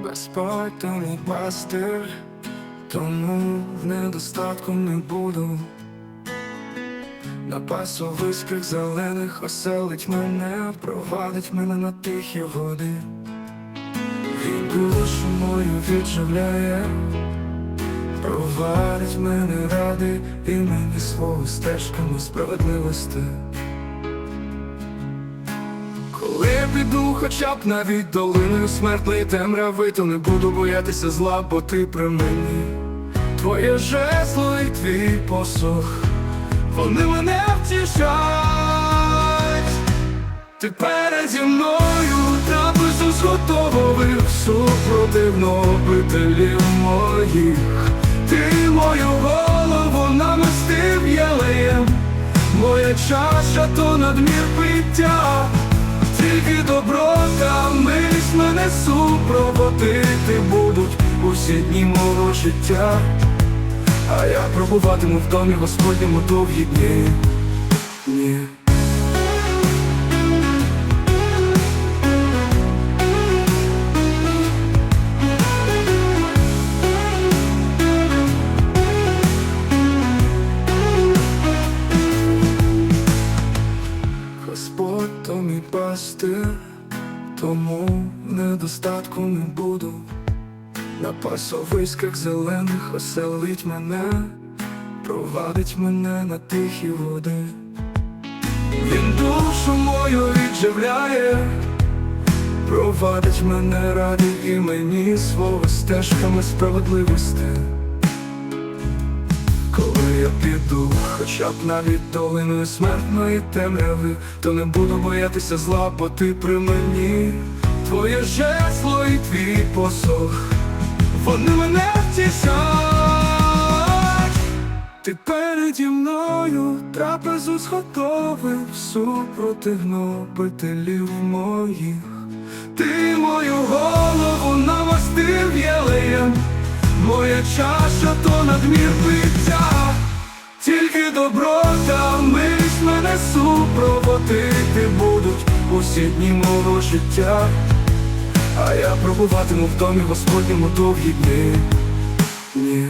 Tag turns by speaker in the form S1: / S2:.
S1: безпойтаний пастир, тому в недостатку не буду. На пасовиськах зелених оселить мене, провадить мене на тихі води. Він душу мою відживляє, провадить мене ради імені свого стежками справедливості. Я піду хоча б навіть долиною смертної темряви, то не буду боятися зла, бо ти при мені. Твоє жесло і твій посох, вони мене втішать. Ти переді мною трапезу зготовив супротив обителів моїх. Ти мою голову намастив єлеєм, моя чаша то надмір пиття. Тільки добро та милість мене супроводити будуть усі дні мого життя, а я пробуватиму в домі Господньому довгі дні. Ні. Пастир, тому недостатку не буду. На пасовиськах зелених оселить мене, провадить мене на тихі води. Він душу мою відживляє, провадить мене раді імені свого стежками справедливості. Я піду, хоча б навіть долиною смертної темряви, то не буду боятися зла, бо ти при мені, твоє жесло і твій посох, вони мене втішать. Ти переді мною трапезу зготовив супроти гнобителів моїх. Ти мою голову намастив єлеєм, моя чаша то надмір пиття, усі дні мого життя, а я пробуватиму в домі Господньому довгі дні. Ні.